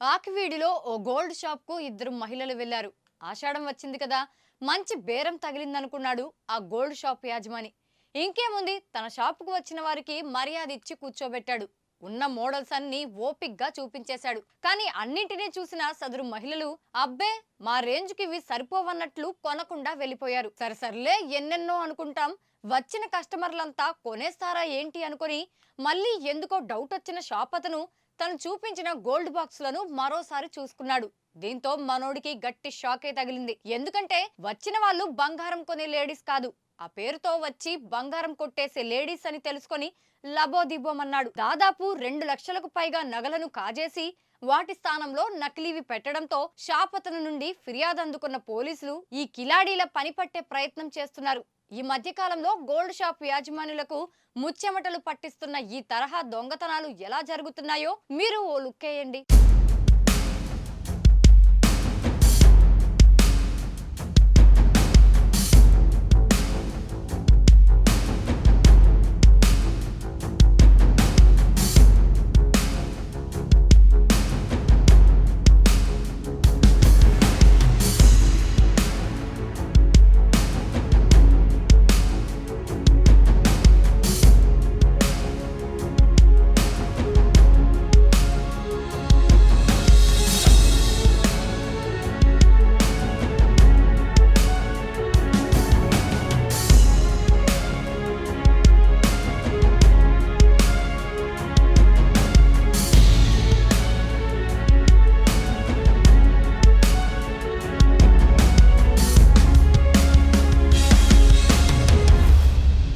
ఆకివీడిలో ఓ gold షాప్కు ఇద్దరు మహిళలు వెళ్ళారు ఆషాఢం వచ్చింది కదా మంచి బేరం తగిలిందనుకున్నాడు ఆ గోల్డ్ షాప్ యాజమాని. ఇంకేముంది తన షాపుకు వచ్చిన వారికి మర్యాద ఇచ్చి కూర్చోబెట్టాడు. ఉన్న మోడల్స్ అన్ని ఓపిగ్గా చూపించేశాడు. కానీ అన్నింటినీ చూసిన సదరు మహిళలు అబ్బే మా రేంజ్కి ఇవి సరిపోవన్నట్లు కొనకుండా వెళ్ళిపోయారు. సరసర్లే ఎన్నెన్నో అనుకుంటాం వచ్చిన కస్టమర్లంతా కొనేస్తారా ఏంటి అనుకొని మళ్ళీ ఎందుకో డౌట్ వచ్చిన షాప్ అతను తను చూపించిన గోల్డ్ బాక్సులను మరోసారి చూసుకున్నాడు. దీంతో మనోడికి గట్టి షాకే తగిలింది. ఎందుకంటే వచ్చిన వాళ్ళు బంగారం కొనే లేడీస్ కాదు. ఆ పేరుతో వచ్చి బంగారం కొట్టేసే లేడీస్ అని తెలుసుకొని లబోదిబోమన్నాడు దాదాపు రెండు లక్షలకు పైగా నగలను కాజేసి వాటి స్థానంలో నకిలీవి పెట్టడంతో షాప్ అతను నుండి ఫిర్యాదు అందుకున్న పోలీసులు ఈ కిలాడీల పని పట్టే ప్రయత్నం చేస్తున్నారు. ఈ మధ్యకాలంలో గోల్డ్ షాప్ యాజమానులకు ముచ్చెమటలు పట్టిస్తున్న ఈ తరహా దొంగతనాలు ఎలా జరుగుతున్నాయో మీరు ఓ లుక్కేయండి.